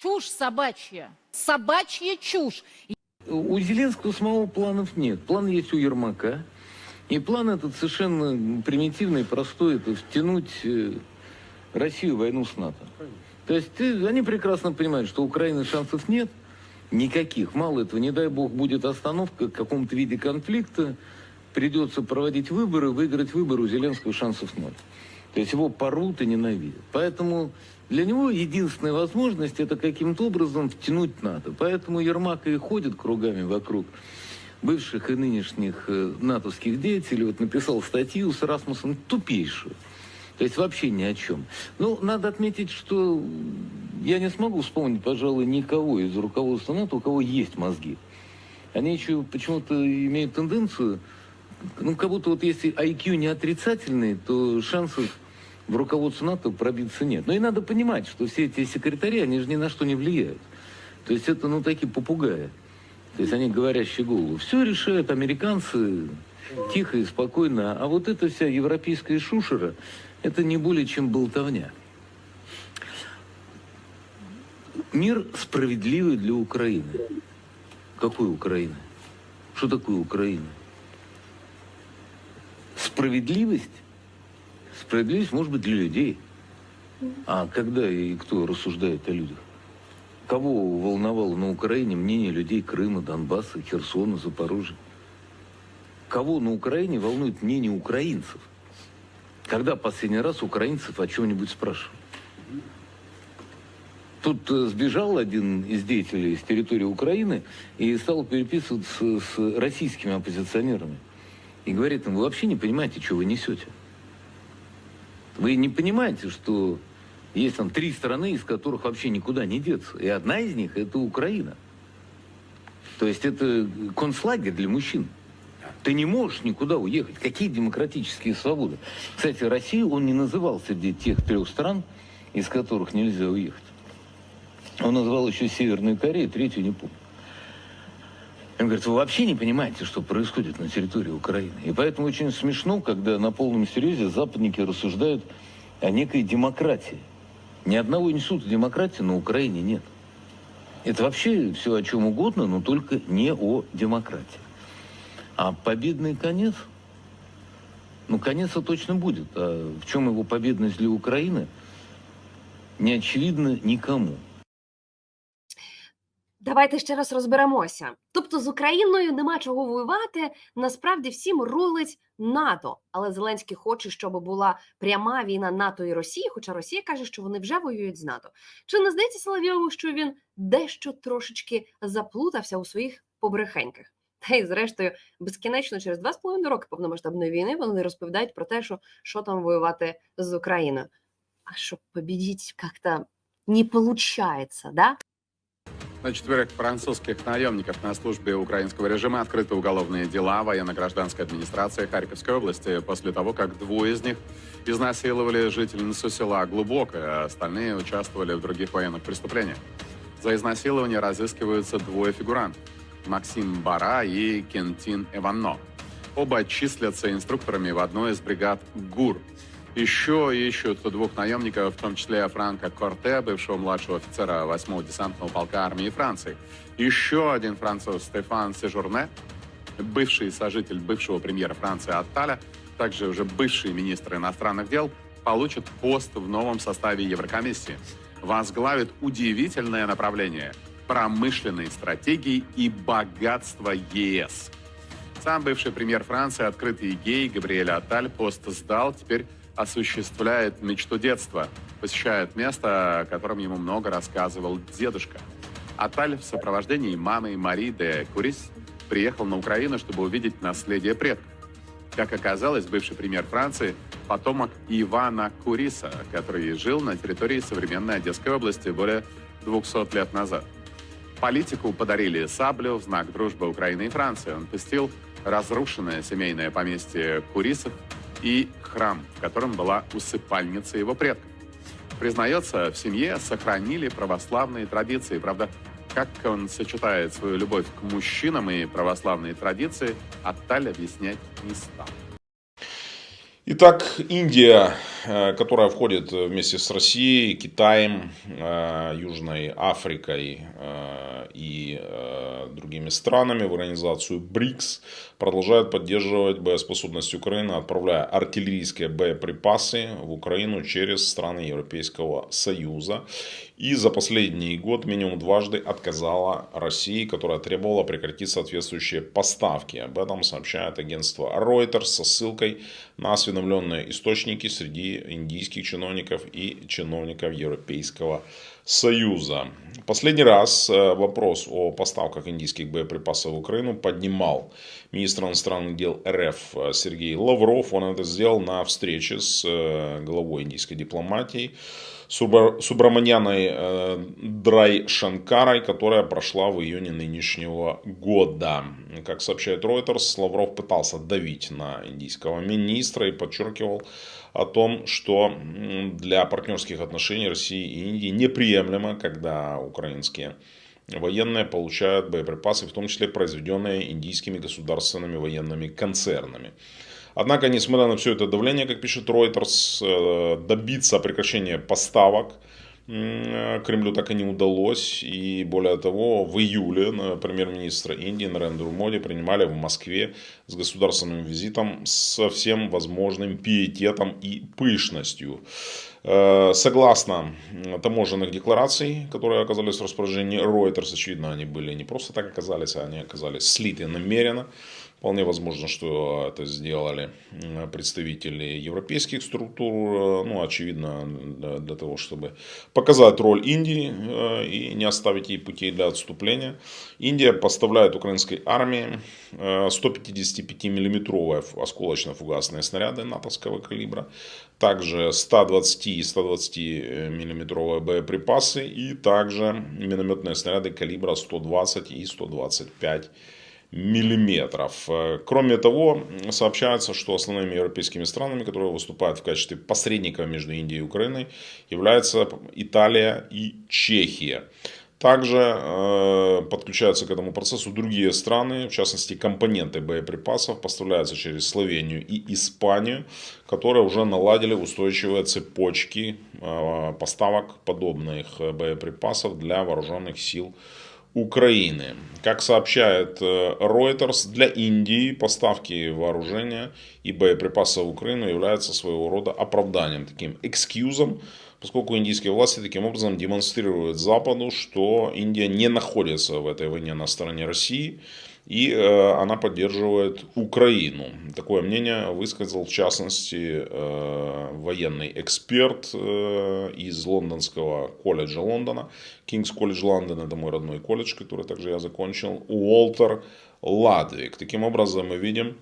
Чушь собачья. Собачья чушь. У Зеленского самого планов нет. План есть у Ермака. И план этот совершенно примитивный, простой. Это втянуть э, Россию в войну с НАТО. То есть они прекрасно понимают, что у Украины шансов нет. Никаких. Мало этого, не дай бог, будет остановка в каком-то виде конфликта. Придется проводить выборы. Выиграть выборы у Зеленского шансов ноль. То есть его порут и ненавидят. Поэтому для него единственная возможность это каким-то образом втянуть НАТО. Поэтому Ермак и ходит кругами вокруг бывших и нынешних э, натовских деятелей. Вот написал статью с Расмусом тупейшую. То есть вообще ни о чем. Ну, надо отметить, что я не смогу вспомнить, пожалуй, никого из руководства НАТО, у кого есть мозги. Они еще почему-то имеют тенденцию, ну, как будто вот если IQ не отрицательный, то шансов в руководство НАТО пробиться нет. Но и надо понимать, что все эти секретари, они же ни на что не влияют. То есть это, ну, такие попугаи. То есть они говорящие голову. Все решают американцы тихо и спокойно. А вот эта вся европейская шушера, это не более чем болтовня. Мир справедливый для Украины. Какой Украины? Что такое Украина? Справедливость? Справедливость может быть для людей. А когда и кто рассуждает о людях? Кого волновало на Украине мнение людей Крыма, Донбасса, Херсона, Запорожья? Кого на Украине волнует мнение украинцев? Когда последний раз украинцев о чем-нибудь спрашивали? Тут э, сбежал один из деятелей с территории Украины и стал переписываться с российскими оппозиционерами. И говорит им, вы вообще не понимаете, что вы несете. Вы не понимаете, что есть там три страны, из которых вообще никуда не деться. И одна из них – это Украина. То есть это концлагерь для мужчин. Ты не можешь никуда уехать. Какие демократические свободы? Кстати, Россию он не называл среди тех трех стран, из которых нельзя уехать. Он называл еще Северную Корею, третью не помню. Он говорит, вы вообще не понимаете, что происходит на территории Украины. И поэтому очень смешно, когда на полном серьезе западники рассуждают о некой демократии. Ни одного института демократии на Украине нет. Это вообще все о чем угодно, но только не о демократии. А победный конец, ну, конец-то точно будет. А в чем его победность для Украины, не очевидно никому. Давайте ще раз розберемося. Тобто з Україною нема чого воювати. Насправді всім рулить НАТО. Але Зеленський хоче, щоб була пряма війна НАТО і Росії, хоча Росія каже, що вони вже воюють з НАТО. Чи не здається Соловйову, що він дещо трошечки заплутався у своїх побрехеньках? Та й зрештою, безкінечно через два з половиною роки повномасштабної війни вони розповідають про те, що, що там воювати з Україною. А щоб побідіть як-то не получается, да? На четверых французских наемников на службе украинского режима открыты уголовные дела военно-гражданской администрации Харьковской области после того, как двое из них изнасиловали жительницу села Глубокое, а остальные участвовали в других военных преступлениях. За изнасилование разыскиваются двое фигурантов – Максим Бара и Кентин Эванно. Оба числятся инструкторами в одной из бригад ГУР. Еще ищут двух наемников, в том числе Франка Корте, бывшего младшего офицера 8-го десантного полка армии Франции. Еще один француз Стефан Сежурне, бывший сожитель бывшего премьера Франции Атталя, также уже бывший министр иностранных дел, получит пост в новом составе Еврокомиссии. Возглавит удивительное направление – промышленной стратегии и богатства ЕС. Сам бывший премьер Франции, открытый гей Габриэль Атталь, пост сдал, теперь осуществляет мечту детства, посещает место, о котором ему много рассказывал дедушка. Аталь в сопровождении мамы Мари де Курис приехал на Украину, чтобы увидеть наследие предков. Как оказалось, бывший премьер Франции – потомок Ивана Куриса, который жил на территории современной Одесской области более 200 лет назад. Политику подарили саблю в знак дружбы Украины и Франции. Он посетил разрушенное семейное поместье Курисов и храм, в котором была усыпальница его предков. Признается, в семье сохранили православные традиции. Правда, как он сочетает свою любовь к мужчинам и православные традиции, Атталь объяснять не стал. Итак, Индия которая входит вместе с Россией, Китаем, э, Южной Африкой э, и э, другими странами в организацию БРИКС, продолжает поддерживать боеспособность Украины, отправляя артиллерийские боеприпасы в Украину через страны Европейского Союза. И за последний год минимум дважды отказала России, которая требовала прекратить соответствующие поставки. Об этом сообщает агентство Reuters со ссылкой на осведомленные источники среди индийских чиновников и чиновников Европейского Союза. Последний раз э, вопрос о поставках индийских боеприпасов в Украину поднимал министр иностранных дел РФ Сергей Лавров. Он это сделал на встрече с э, главой индийской дипломатии Субра- Субраманяной э, Драй Шанкарой, которая прошла в июне нынешнего года. Как сообщает Reuters, Лавров пытался давить на индийского министра и подчеркивал о том, что для партнерских отношений России и Индии неприемлемо, когда украинские военные получают боеприпасы, в том числе произведенные индийскими государственными военными концернами. Однако, несмотря на все это давление, как пишет Reuters, э, добиться прекращения поставок Кремлю так и не удалось. И более того, в июле э, премьер-министра Индии Нарендру Моди принимали в Москве с государственным визитом со всем возможным пиететом и пышностью. Э, Согласно таможенных деклараций, которые оказались в распоряжении Reuters, очевидно, они были не просто так оказались, а они оказались слиты намеренно. Вполне возможно, что это сделали м, представители европейских структур, э, ну, очевидно, для того, чтобы показать роль Индии э, и не оставить ей путей для отступления. Индия поставляет украинской армии э, 155-миллиметровые осколочно-фугасные снаряды натовского калибра, также 120 и 120 миллиметровые боеприпасы и также минометные снаряды калибра 120 и 125 миллиметров. Э, Кроме того, сообщается, что основными европейскими странами, которые выступают в качестве посредников между Индией и Украиной, являются Италия и Чехия. Также э, подключаются к этому процессу другие страны, в частности компоненты боеприпасов поставляются через Словению и Испанию, которые уже наладили устойчивые цепочки э, поставок подобных боеприпасов для вооруженных сил. Как сообщает э, Reuters, для Индии поставки вооружения и боеприпасов в Украину являются своего рода оправданием, таким экскьюзом, поскольку индийские власти таким образом демонстрируют Западу, что Индия не находится в этой войне на стороне России, и э, она поддерживает Украину. Такое мнение высказал в частности э, военный эксперт э, из лондонского колледжа Лондона, Кингс колледж Лондон, это мой родной колледж, который также я закончил, Уолтер Ладвик. Таким образом мы видим,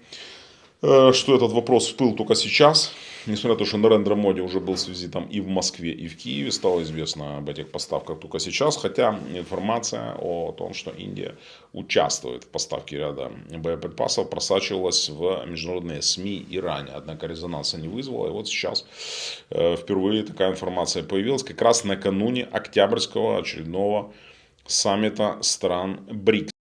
что этот вопрос всплыл только сейчас, несмотря на то, что Нарендра Моди уже был с визитом и в Москве, и в Киеве, стало известно об этих поставках только сейчас, хотя информация о том, что Индия участвует в поставке ряда боеприпасов, просачивалась в международные СМИ и ранее, однако резонанса не вызвала, и вот сейчас э, впервые такая информация появилась, как раз накануне октябрьского очередного саммита стран БРИКС.